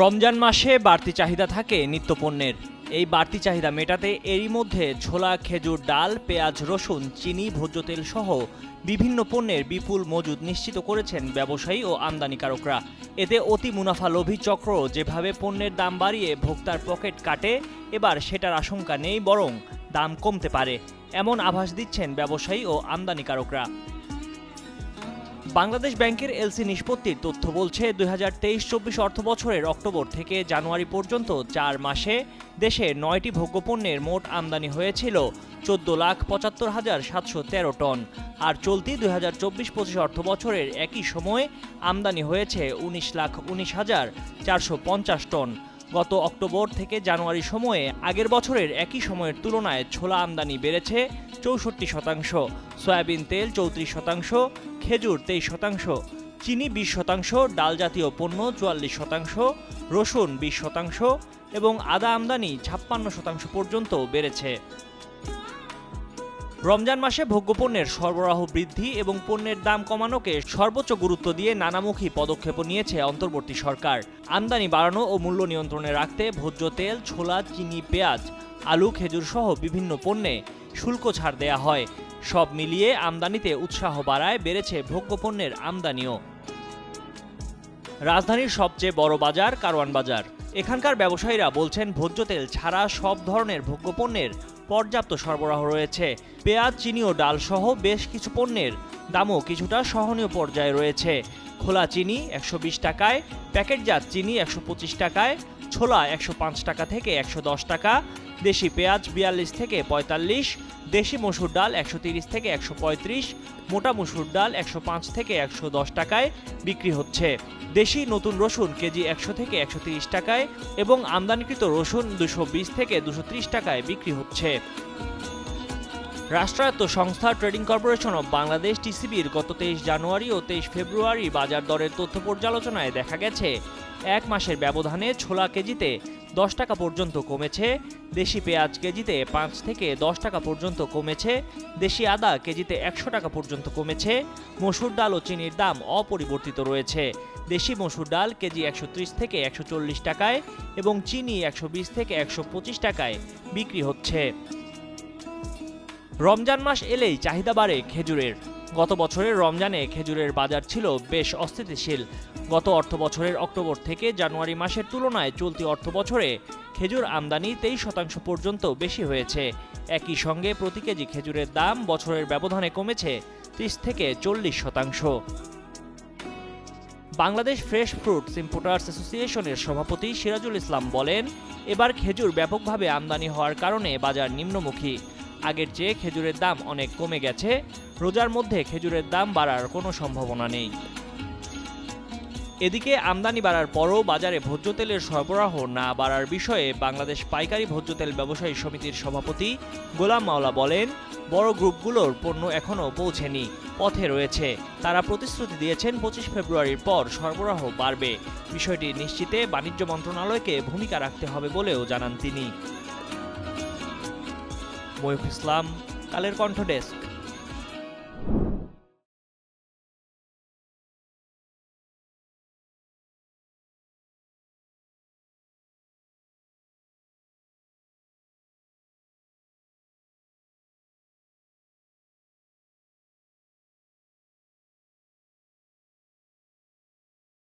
রমজান মাসে বাড়তি চাহিদা থাকে নিত্যপণ্যের। এই বাড়তি চাহিদা মেটাতে এরই মধ্যে ছোলা, খেজুর, ডাল, পেঁয়াজ, রসুন, চিনি, ভোজ্য তেল সহ বিভিন্ন পণ্যের বিপুল মজুদ নিশ্চিত করেছেন ব্যবসায়ী ও আমদানিকারকরা। এতে অতি মুনাফা লোভী চক্র যেভাবে পণ্যের দাম বাড়িয়ে ভোক্তার পকেট কাটে, এবার সেটার আশঙ্কা নেই বরং দাম কমতে পারে, এমন আভাস দিচ্ছেন ব্যবসায়ী ও আমদানিকারকরা। বাংলাদেশ ব্যাংকের এলসি নিষ্পত্তির তথ্য বলছে, দুই হাজার তেইশ চব্বিশ অর্থ বছরের অক্টোবর থেকে জানুয়ারি পর্যন্ত চার মাসে দেশে নয়টি ভোগ্যপণ্যের মোট আমদানি হয়েছিল চোদ্দ লাখ পঁচাত্তর হাজার সাতশো তেরো টন। আর চলতি দুই হাজার চব্বিশ পঁচিশ অর্থ বছরের একই সময়ে আমদানি হয়েছে উনিশ লাখ উনিশ হাজার চারশো পঞ্চাশ টন। গত অক্টোবর থেকে জানুয়ারি সময়ে আগের বছরের একই সময়ের তুলনায় ছোলা আমদানি বেড়েছে চৌষট্টি শতাংশ, সয়াবিন তেল চৌত্রিশ শতাংশ, খেজুর তেইশ শতাংশ, চিনি বিশ শতাংশ, ডাল জাতীয় পণ্য চুয়াল্লিশ শতাংশ, রসুন বিশ শতাংশ এবং আদা আমদানি ছাপ্পান্ন শতাংশ পর্যন্ত বেড়েছে। রমজান মাসে ভোগ্যপণ্যের সরবরাহ বৃদ্ধি এবং পণ্যের দাম কমানোকে সর্বোচ্চ গুরুত্ব দিয়ে নানামুখী পদক্ষেপ নিয়েছে অন্তর্বর্তী সরকার। আমদানি বাড়ানো ও মূল্য নিয়ন্ত্রণে রাখতে ভোজ্য তেল, ছোলা, চিনি, পেঁয়াজ, আলু, খেজুর সহ বিভিন্ন পণ্যে শুল্ক ছাড় দেয়া হয়। সব মিলিয়ে আমদানিতে উৎসাহ বাড়ায় বেড়েছে ভোগ্যপণ্যের আমদানিও। রাজধানীর সবচেয়ে বড় বাজার কারওয়ান বাজার। এখানকার ব্যবসায়ীরা বলছেন, ভোজ্য তেল ছাড়া সব ধরনের ভোগ্যপণ্যের পর্যাপ্ত সরবরাহ রয়েছে। পেঁয়াজ, চিনি ও ডাল সহ বেশ কিছু পণ্যের দামও কিছুটা সহনীয় পর্যায়ে রয়েছে। খোলা চিনি একশো বিশ টাকায় প্যাকেটজাত চিনি একশো পঁচিশ টাকায়, ছোলা একশো পাঁচ টাকা থেকে একশো দশ টাকা, দেশি পেঁয়াজ বিয়াল্লিশ থেকে পঁয়তাল্লিশ, দেশি মসুর ডাল একশো থেকে একশো পঁয়ত্রিশ, মোটা মসুর ডাল একশো পাঁচ থেকে একশো দশ টাকায় বিক্রি হচ্ছে। দেশি নতুন রসুন কেজি একশো থেকে একশো টাকায় এবং আমদানিকৃত রসুন দুশো থেকে দুশো টাকায় বিক্রি হচ্ছে। রাষ্ট্রায়ত্ত সংস্থা ট্রেডিং কর্পোরেশন অব বাংলাদেশ, টিসিবির গত তেইশ জানুয়ারি ও তেইশ ফেব্রুয়ারি বাজার দরের তথ্য পর্যালোচনায় দেখা গেছে, এক মাসের ব্যবধানে ছোলা কেজিতে দশ টাকা পর্যন্ত কমেছে, দেশি পেঁয়াজ কেজিতে পাঁচ থেকে দশ টাকা পর্যন্ত কমেছে, দেশি আদা কেজিতে একশো টাকা পর্যন্ত কমেছে, মসুর ডাল ও চিনির দাম অপরিবর্তিত রয়েছে, দেশি মসুর ডাল কেজি একশো ত্রিশ থেকে একশো চল্লিশ টাকায় এবং চিনি একশো বিশ থেকে একশো পঁচিশ টাকায় বিক্রি হচ্ছে। রমজান মাস এলেই চাহিদা বাড়ে খেজুরের। গত বছরের রমজানে খেজুরের বাজার ছিল বেশ অস্থিতিশীল। গত অর্থ বছরের অক্টোবর থেকে জানুয়ারি মাসের তুলনায় চলতি অর্থ বছরে খেজুর আমদানি তেইশ শতাংশ পর্যন্ত বেশি হয়েছে। একই সঙ্গে প্রতি কেজি খেজুরের দাম বছরের ব্যবধানে কমেছে ত্রিশ থেকে চল্লিশ শতাংশ। বাংলাদেশ ফ্রেশ ফ্রুটস ইম্পোর্টার্স অ্যাসোসিয়েশনের সভাপতি সিরাজুল ইসলাম বলেন, এবার খেজুর ব্যাপকভাবে আমদানি হওয়ার কারণে বাজার নিম্নমুখী। আগের চেয়ে খেজুরের দাম অনেক কমে গেছে, রোজার মধ্যে খেজুরের দাম বাড়ার কোনো সম্ভাবনা নেই। এদিকে আমদানি বাড়ার পরও বাজারে ভোজ্য তেলের সরবরাহ না বাড়ার বিষয়ে বাংলাদেশ পাইকারি ভোজ্য তেল ব্যবসায়ী সমিতির সভাপতি গোলাম মাওলা বলেন, বড় গ্রুপগুলোর পণ্য এখনও পৌঁছেনি, পথে রয়েছে। তারা প্রতিশ্রুতি দিয়েছেন পঁচিশ ফেব্রুয়ারির পর সরবরাহ বাড়বে। বিষয়টি নিশ্চিতে বাণিজ্য মন্ত্রণালয়কে ভূমিকা রাখতে হবে বলেও জানান তিনি। ময়ূখ ইসলাম কালের কণ্ঠ ডেস্ক।